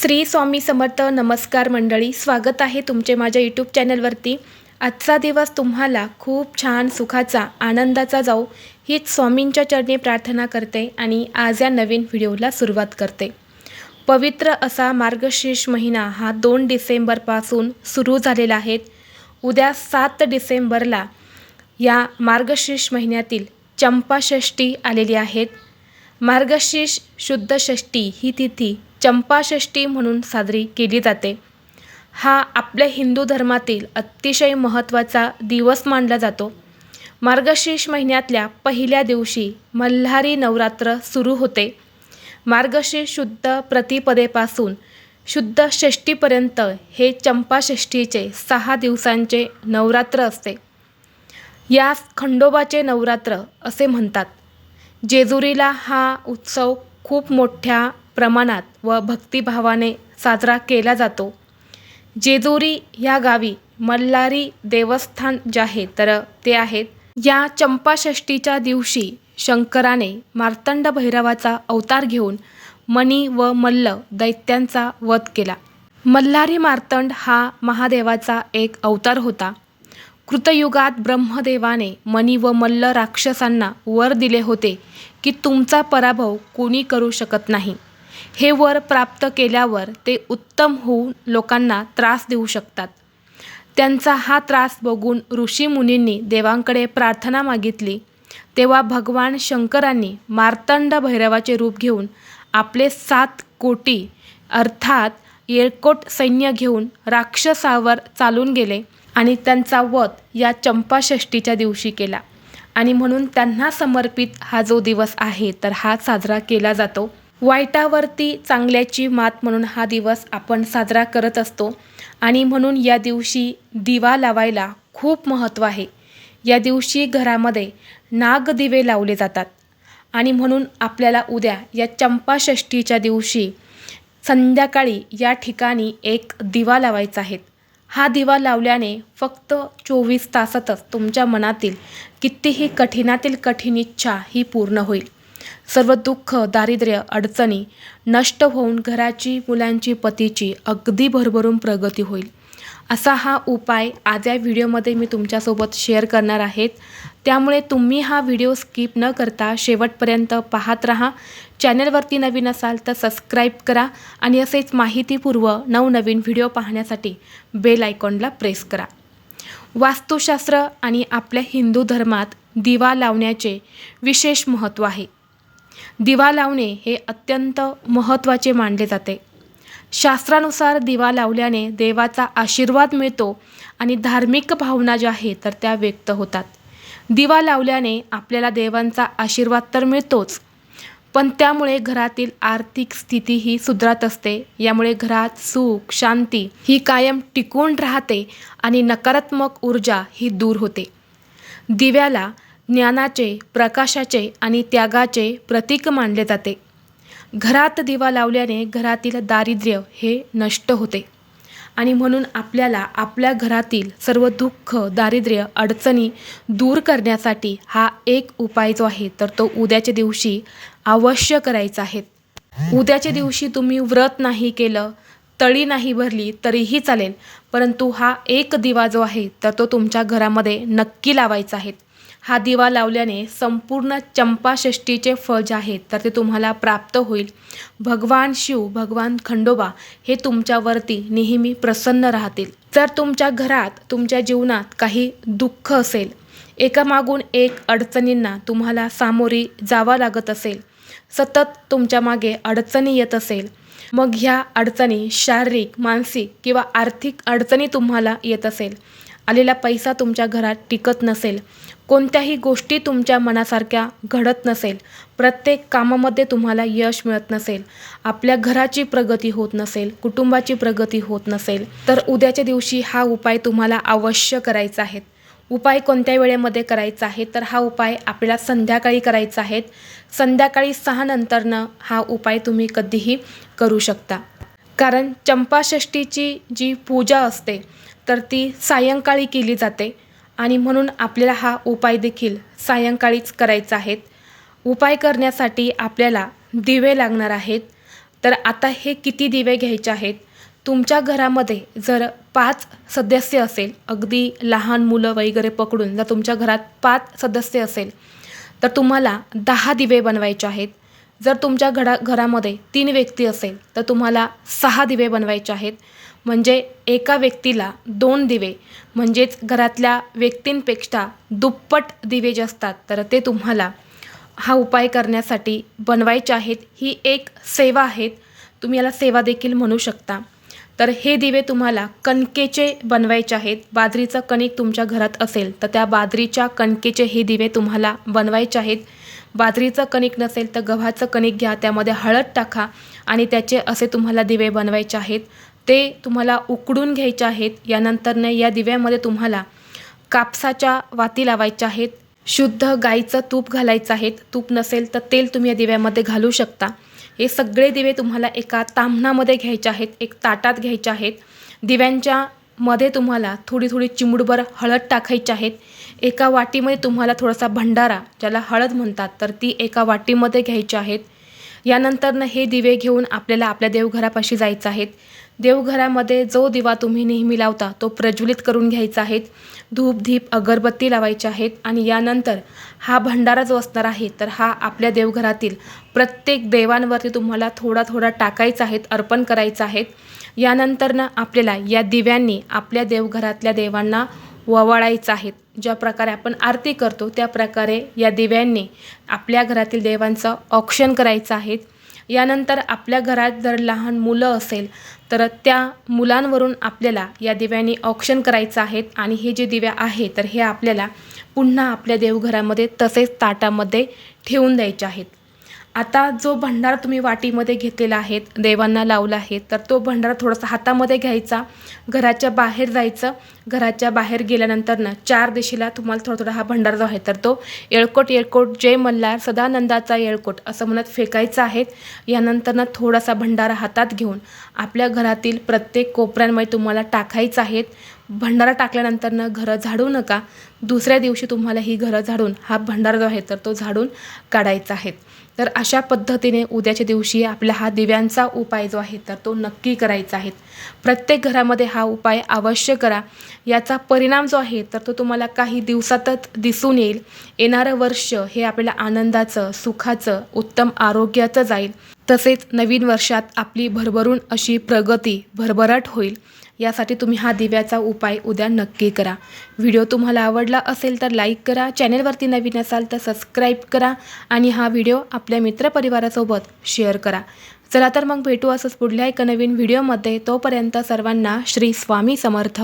श्री स्वामी समर्थ नमस्कार मंडळी स्वागत आहे तुमचे माझ्या यूट्यूब चॅनलवरती. आजचा दिवस तुम्हाला खूप छान सुखाचा आनंदाचा जाऊ हीच स्वामींच्या चरणी प्रार्थना करते आणि आज या नवीन व्हिडिओला सुरुवात करते. पवित्र असा मार्गशीर्ष महिना हा दोन डिसेंबरपासून सुरू झालेला आहे. उद्या सात डिसेंबरला या मार्गशीर्ष महिन्यातील चंपाषष्ठी आलेली आहेत मार्गशीर्ष शुद्ध षष्ठी ही तिथी चंपाषष्ठी म्हणून साजरी केली जाते. हा आपल्या हिंदू धर्मातील अतिशय महत्त्वाचा दिवस मानला जातो. मार्गशीर्ष महिन्यातल्या पहिल्या दिवशी मल्हारी नवरात्र सुरू होते. मार्गशीर्ष शुद्ध प्रतिपदेपासून शुद्ध षष्टीपर्यंत हे चंपाषष्ठीचे सहा दिवसांचे नवरात्र असते. यास खंडोबाचे नवरात्र असे म्हणतात. जेजुरीला हा उत्सव खूप मोठ्या प्रमाणात व भक्तिभावाने साजरा केला जातो. जेजुरी ह्या गावी मल्हारी देवस्थान जे आहे तर ते आहेत. या चंपाषष्टीच्या दिवशी शंकराने मार्तंड भैरवाचा अवतार घेऊन मणी व मल्ल दैत्यांचा वध केला. मल्हारी मार्तंड हा महादेवाचा एक अवतार होता. कृतयुगात ब्रह्मदेवाने मणी व मल्ल राक्षसांना वर दिले होते की तुमचा पराभव कोणी करू शकत नाही. हे वर प्राप्त केल्यावर ते उत्तम होऊन लोकांना त्रास देऊ शकतात. त्यांचा हा त्रास बघून ऋषीमुनींनी देवांकडे प्रार्थना मागितली. तेव्हा भगवान शंकरांनी मार्तंड भैरवाचे रूप घेऊन आपले सात कोटी अर्थात येळकोट सैन्य घेऊन राक्षसावर चालून गेले आणि त्यांचा वध या चंपाषष्टीच्या दिवशी केला. आणि म्हणून त्यांना समर्पित हा जो दिवस आहे तर हा साजरा केला जातो. वाईटावरती चांगल्याची मात म्हणून हा दिवस आपण साजरा करत असतो. आणि म्हणून या दिवशी दिवा लावायला खूप महत्त्व आहे. या दिवशी घरामध्ये नागदिवे लावले जातात. आणि म्हणून आपल्याला उद्या या चंपाषष्टीच्या दिवशी संध्याकाळी या ठिकाणी एक दिवा लावायचा आहे. हा दिवा लावल्याने फक्त चोवीस तासातच तुमच्या मनातील कितीही कठीणातील कठीण इच्छा ही पूर्ण होईल. सर्व दुःख दारिद्र्य अडचणी नष्ट होऊन घराची मुलांची पतीची अगदी भरभरून प्रगती होईल. असा हा उपाय आज या व्हिडिओमध्ये मी तुमच्यासोबत शेअर करणार आहेत. त्यामुळे तुम्ही हा व्हिडिओ स्किप न करता शेवटपर्यंत पाहत राहा. चॅनलवरती नवीन असाल तर सबस्क्राईब करा आणि असेच माहितीपूर्व नवनवीन व्हिडिओ पाहण्यासाठी बेल आयकॉनला प्रेस करा. वास्तुशास्त्र आणि आपल्या हिंदू धर्मात दिवा लावण्याचे विशेष महत्त्व आहे. दिवा लावणे हे अत्यंत महत्त्वाचे मानले जाते. शास्त्रानुसार दिवा लावल्याने देवाचा आशीर्वाद मिळतो आणि धार्मिक भावना ज्या आहेत तर त्या व्यक्त होतात. दिवा लावल्याने आपल्याला देवांचा आशीर्वाद तर मिळतोच पण त्यामुळे घरातील आर्थिक स्थितीही सुधारत असते. यामुळे घरात सुख शांती ही कायम टिकून राहते आणि नकारात्मक ऊर्जा ही दूर होते. दिव्याला ज्ञानाचे प्रकाशाचे आणि त्यागाचे प्रतीक मानले जाते. घरात दिवा लावल्याने घरातील दारिद्र्य हे नष्ट होते. आणि म्हणून आपल्याला आपल्या घरातील सर्व दुःख दारिद्र्य अडचणी दूर करण्यासाठी हा एक उपाय जो आहे तर तो उद्याच्या दिवशी अवश्य करायचा आहे. उद्याच्या दिवशी तुम्ही व्रत नाही केलं तळी नाही भरली तरीही चालेल. परंतु हा एक दिवा जो आहे तर तो तुमच्या घरामध्ये नक्की लावायचा आहे. हा दिवा लावल्याने संपूर्ण चंपाषष्टीचे फळ जे आहेत तर ते तुम्हाला प्राप्त होईल. भगवान शिव भगवान खंडोबा हे तुमच्यावरती नेहमी प्रसन्न राहतील. जर तुमच्या घरात तुमच्या जीवनात काही दुःख असेल एकामागून एक अडचणींना तुम्हाला सामोरी जावं लागत असेल सतत तुमच्या मागे अडचणी येत असेल मग ह्या अडचणी शारीरिक मानसिक किंवा आर्थिक अडचणी तुम्हाला येत असेल. आलेला पैसा तुमच्या घरात टिकत नसेल. कोणत्याही गोष्टी तुमच्या मनासारख्या घडत नसेल. प्रत्येक कामामध्ये तुम्हाला यश मिळत नसेल. आपल्या घराची प्रगती होत नसेल कुटुंबाची प्रगती होत नसेल तर उद्याच्या दिवशी हा उपाय तुम्हाला अवश्य करायचा आहे. उपाय कोणत्या वेळेमध्ये करायचा आहे? तर हा उपाय आपल्याला संध्याकाळी करायचा आहे. संध्याकाळी सहा नंतरनं हा उपाय तुम्ही कधीही करू शकता. कारण चंपाषष्टीची जी पूजा असते तर ती सायंकाळी केली जाते. आणि म्हणून आपल्याला हा उपाय देखील सायंकाळीच करायचा आहेत उपाय करण्यासाठी आपल्याला दिवे लागणार आहेत. तर आता हे किती दिवे घ्यायचे आहेत? तुमच्या घरामध्ये जर पाच सदस्य असेल अगदी लहान मुलं वगैरे पकडून जर तुमच्या घरात पाच सदस्य असेल तर तुम्हाला दहा दिवे बनवायचे आहेत. जर तुमच्या घरा घरामध्ये तीन व्यक्ती असेल तर तुम्हाला सहा दिवे बनवायचे आहेत. म्हणजे एका व्यक्तीला दोन दिवे म्हणजेच घरातल्या व्यक्तींपेक्षा दुप्पट दिवे जे असतात तर ते तुम्हाला हा उपाय करण्यासाठी बनवायचे आहेत. ही एक सेवा आहेत. तुम्ही याला सेवा देखील म्हणू शकता. तर हे दिवे तुम्हाला कणकेचे बनवायचे आहेत. बाजरीचं कणिक तुमच्या घरात असेल तर त्या बाजरीच्या कणकेचे हे दिवे तुम्हाला बनवायचे आहेत. बाजरीचं कणिक नसेल तर गव्हाचं कणिक घ्या. त्यामध्ये हळद टाका आणि त्याचे असे तुम्हाला दिवे बनवायचे आहेत. ते तुम्हाला उकडून घ्यायचे आहेत. यानंतरनं या दिव्यामध्ये तुम्हाला कापसाच्या वाती लावायच्या आहेत. शुद्ध गाईचं तूप घालायचं आहे तूप नसेल तर तेल तुम्ही या दिव्यामध्ये घालू शकता. हे सगळे दिवे तुम्हाला एका तांबणामध्ये घ्यायचे आहेत. एक ताटात घ्यायचे आहेत. दिव्यांच्या मध्ये तुम्हाला थोडी थोडी चिमुडभर हळद टाकायची आहेत. एका वाटीमध्ये तुम्हाला थोडासा भंडारा ज्याला हळद म्हणतात तर ती एका वाटीमध्ये घ्यायची आहेत. यानंतरनं हे दिवे घेऊन आपल्याला आपल्या देवघरापाशी जायचं आहेत देवघरामध्ये जो दिवा तुम्ही नेहमी लावता तो प्रज्वलित करून घ्यायचा आहे. धूप धीप अगरबत्ती लावायचे आहेत आणि यानंतर हा भंडारा जो असणार आहे तर हा आपल्या देवघरातील प्रत्येक देवांवरती तुम्हाला थोडा थोडा टाकायचा आहेत अर्पण करायचं यानंतर यानंतरनं आपल्याला या दिव्यांनी आपल्या देवघरातल्या देवांना ववाळायचं आहेत ज्या प्रकारे आपण आरती करतो त्या प्रकारे या दिव्यांनी आपल्या घरातील देवांचं औक्षण करायचं आहे. यानंतर आपल्या घरात जर लहान मुलं असेल तर त्या मुलांवरून आपल्याला या दिव्यांनी औक्षण करायचं आहेत. आणि हे जे दिव्या आहे तर हे आपल्याला पुन्हा आपल्या देवघरामध्ये तसेच ताटामध्ये ठेवून द्यायचे आहेत. आता जो भंडारा तुम्ही वाटीमध्ये घेतलेला आहे देवांना लावला आहे तर तो भंडारा थोडासा हातामध्ये घ्यायचा घराच्या बाहेर जायचं. घराच्या बाहेर गेल्यानंतरनं चार दिशेला तुम्हाला थोडा थोडा हा भंडारा जो आहे तर तो येळकोट येळकोट जय मल्हार सदानंदाचा येळकोट असं म्हणत फेकायचं आहे. यानंतरनं थोडासा भंडारा हातात घेऊन आपल्या घरातील प्रत्येक कोपऱ्यांमध्ये तुम्हाला टाकायचं आहे. भंडारा टाकल्यानंतरनं घरं झाडू नका. दुसऱ्या दिवशी तुम्हाला ही घरं झाडून हा भंडारा जो आहे तर तो झाडून काढायचा आहे. तर अशा पद्धतीने उद्याच्या दिवशी आपला हा दिव्यांचा उपाय जो आहे तर तो नक्की करायचा आहे. प्रत्येक घरामध्ये हा उपाय अवश्य करा. याचा परिणाम जो आहे तर तो तुम्हाला काही दिवसातच दिसून येईल. येणारं वर्ष हे आपल्याला आनंदाचं सुखाचं उत्तम आरोग्याचं जाईल. तसेच नवीन वर्षात आपली भरभरून अशी प्रगती भरभराट होईल यासाठी तुम्ही हा दिव्याचा उपाय उद्या नक्की करा. व्हिडिओ तुम्हाला आवडला असेल तर लाईक करा चॅनेलवरती नवीन असाल तर सबस्क्राईब करा आणि हा व्हिडिओ आपल्या मित्रपरिवारासोबत शेअर करा. चला तर मग भेटू असंच पुढल्या एका नवीन व्हिडिओमध्ये. तोपर्यंत सर्वांना श्री स्वामी समर्थ.